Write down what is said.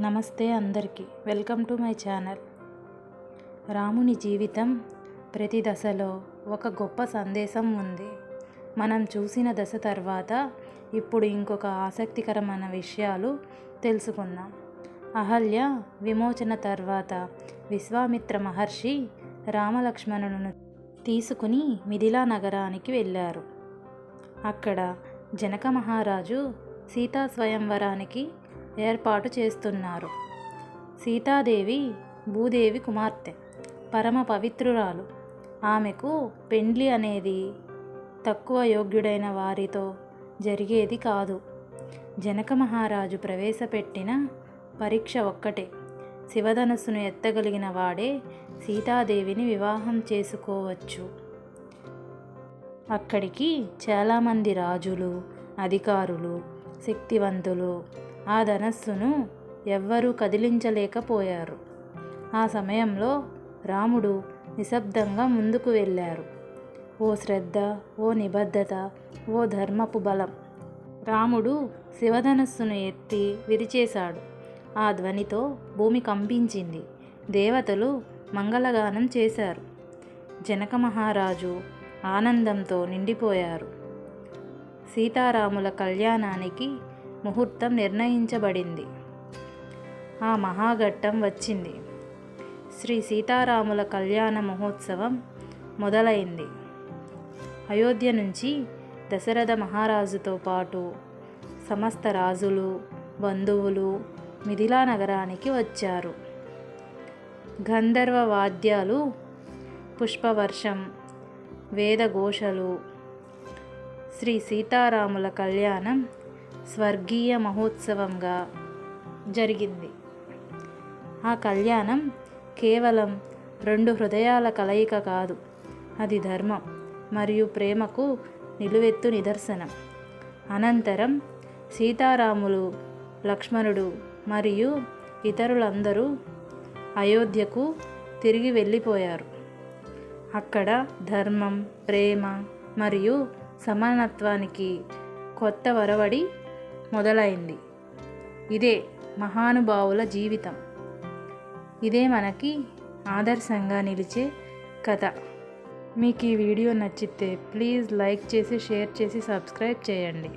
నమస్తే అందరికీ. Welcome to my channel. రాముని జీవితం ప్రతి దశలో ఒక గొప్ప సందేశం ఉంది. మనం చూసిన దశ తర్వాత ఇప్పుడు ఇంకొక ఆసక్తికరమైన విషయాలు తెలుసుకుందాం. అహల్య విమోచన తర్వాత విశ్వామిత్ర మహర్షి రామలక్ష్మణులను తీసుకుని మిథిలా నగరానికి వెళ్ళారు. అక్కడ జనక మహారాజు సీతా స్వయంవరానికి ఏర్పాటు చేస్తున్నారు. సీతాదేవి భూదేవి కుమార్తె పరమ పవిత్రురాలు. ఆమెకు పెండ్లి అనేది తక్కువ యోగ్యుడైన వారితో జరిగేది కాదు. జనక మహారాజు ప్రవేశపెట్టిన పరీక్ష ఒక్కటే. శివధనస్సును ఎత్తగలిగిన వాడే సీతాదేవిని వివాహం చేసుకోవచ్చు. అక్కడికి చాలామంది రాజులు అధికారులు శక్తివంతులు ఆ ధనస్సును ఎవ్వరూ కదిలించలేకపోయారు. ఆ సమయంలో రాముడు నిశ్శబ్దంగా ముందుకు వెళ్ళారు. ఓ శ్రద్ధ ఓ నిబద్ధత ఓ ధర్మపు బలం. రాముడు శివధనస్సును ఎత్తి విరిచేశాడు. ఆ ధ్వనితో భూమి కంపించింది. దేవతలు మంగళగానం చేశారు. జనక మహారాజు ఆనందంతో నిండిపోయారు. సీతారాముల కళ్యాణానికి ముహూర్తం నిర్ణయించబడింది. ఆ మహాఘట్టం వచ్చింది. శ్రీ సీతారాముల కళ్యాణ మహోత్సవం మొదలైంది. అయోధ్య నుంచి దశరథ మహారాజుతో పాటు సమస్త రాజులు బంధువులు మిథిలా నగరానికి వచ్చారు. గంధర్వ వాద్యాలు పుష్పవర్షం వేదఘోషలు శ్రీ సీతారాముల కళ్యాణం స్వర్గీయ మహోత్సవంగా జరిగింది. ఆ కళ్యాణం కేవలం రెండు హృదయాల కలయిక కాదు అది ధర్మం మరియు ప్రేమకు నిలువెత్తు నిదర్శనం. అనంతరం సీతారాములు లక్ష్మణుడు మరియు ఇతరులందరూ అయోధ్యకు తిరిగి వెళ్ళిపోయారు. అక్కడ ధర్మం ప్రేమ మరియు సమానత్వానికి కొత్త వరవడి మొదలైంది. ఇదే మహానుభావుల జీవితం. ఇదే మనకి ఆదర్శంగా నిలిచే కథ. మీకు ఈ వీడియో నచ్చితే ప్లీజ్ లైక్ చేసి షేర్ చేసి సబ్స్క్రైబ్ చేయండి.